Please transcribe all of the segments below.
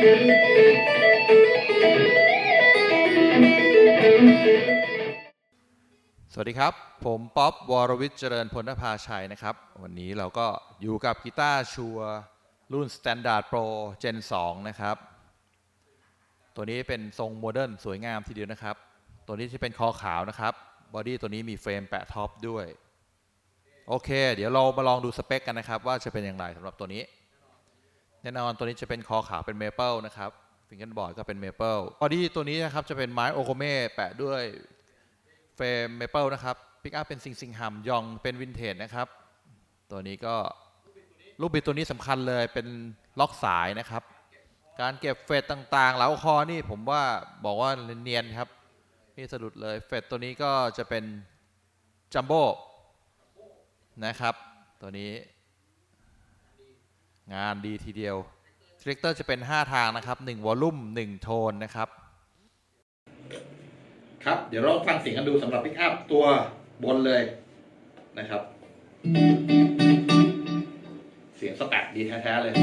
สวัสดีครับ ผมป๊อปวรวิทย์เจริญพลนภาชัยนะครับ วันนี้เราก็อยู่กับกีตาร์ชัวร์รุ่น Standard Pro Gen 2 นะครับ ตัวนี้เป็นทรงโมเดิร์นสวยงามทีเดียวนะครับ ตัวนี้ที่เป็นคอขาวนะครับ บอดี้ตัวนี้มีเฟรมแปะท็อปด้วย โอเค เดี๋ยวเรามาลองดูสเปคกันนะครับ ว่าจะเป็นอย่างไรสำหรับตัวนี้ แน่นอนตัวนี้จะเป็นคอขาวเป็นเมเปิลนะครับฟิงเกิลบอร์ดก็เป็นเมเปิลบอดี้ตัวนี้นะครับจะเป็นไม้โอโคเม่แปะด้วยเฟรมเมเปิลนะครับปิกอัพเป็นซิงซิงฮัมยองเป็นวินเทจนะครับ ตัวนี้ก็ลูกบิดตัวนี้สำคัญเลยเป็นล็อกสายนะครับ การเก็บเฟดต่างๆ เหลาคอนี่ผมว่าบอกว่าเนียนครับนี่สะดุดเลยเฟดตัวนี้ก็จะเป็นจัมโบ้นะครับ ตัวนี้ งานดีทีเดียวเ e กเตอร์จะเป็น 5 ทางนะครับ1วอลลุ่ม1โทนนะครับ ครับ เดี๋ยวเราฟังเสียงกันดูสำหรับปิกอัพตัวบนเลยนะครับ เสียงสแตทดีแท้ ๆ เลย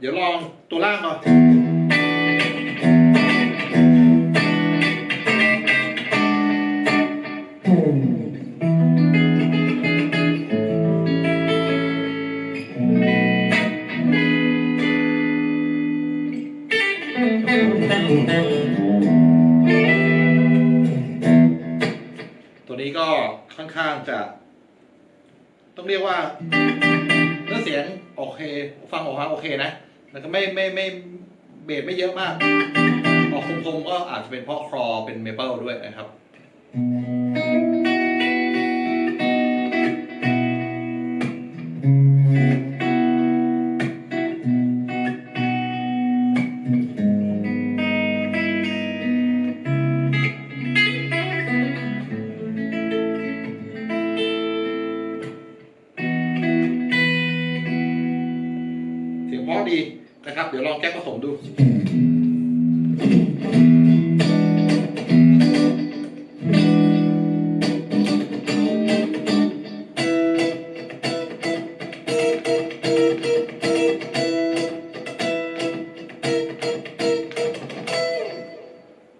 เดี๋ยวลองตัวล่างหน่อยตัวนี้ก็ค่อนข้างจะ ต้องเรียกว่าเนื้อเสียงโอเค ฟังออกมาโอเคนะ แล้วก็ไม่ไม่ไม่เบสไม่เยอะมากออกคมๆก็อาจจะเป็นเพราะคลอเป็นเมเปิลด้วยนะครับเสียงเพราะดี นะครับ เดี๋ยวลองแก้ผสมดู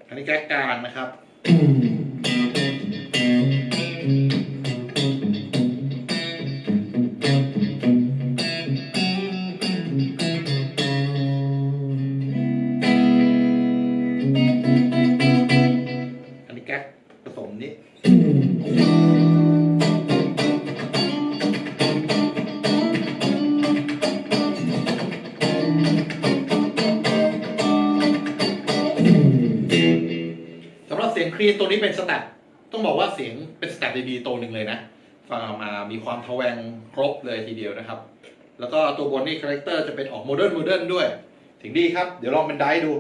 อันนี้แก้กลางนะครับีตัวนี้เป็นสแตทต้องบอกว่าเสียงเป็นสแตทดีๆตัวหนึ่งเลยนะ ฟังออกมามีความทะแวงครบเลยทีเดียวนะครับ แล้วก็ตัวบนนี่คาแรคเตอร์จะเป็นออกโมเดิร์นโมเดิร์นด้วย ถึงดีครับ เดี๋ยวลองเป็นไดฟ์ดู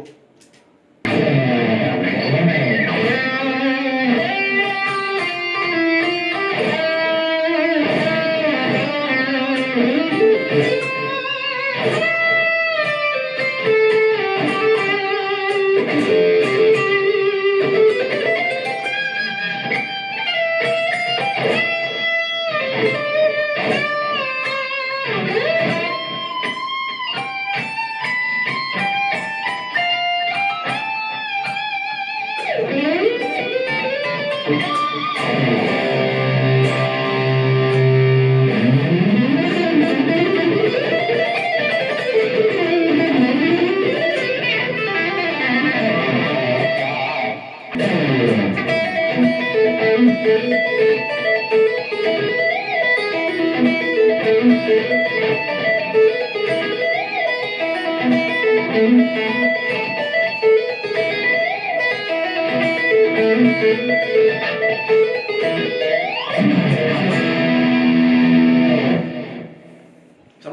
สำ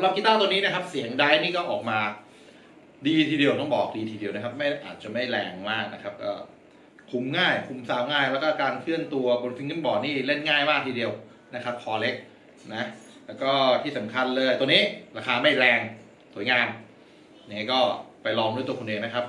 หรับกีตาร์ตัวนี้นะครับ เสียงไดฟ์นี่ก็ออกมาดีทีเดียวต้องบอกดีทีเดียวนะครับ ไม่อาจจะไม่แรงมากนะครับก็ คุมง่าย คุมสาวง่าย แล้วก็การเคลื่อนตัวบนฟิงเกิลบอร์ดนี่เล่นง่ายมากทีเดียวนะครับคอเล็กนะแล้วก็ที่สำคัญเลยตัวนี้ราคาไม่แรงสวยงามยังไงก็ไปลองด้วยตัวคุณเองนะครับ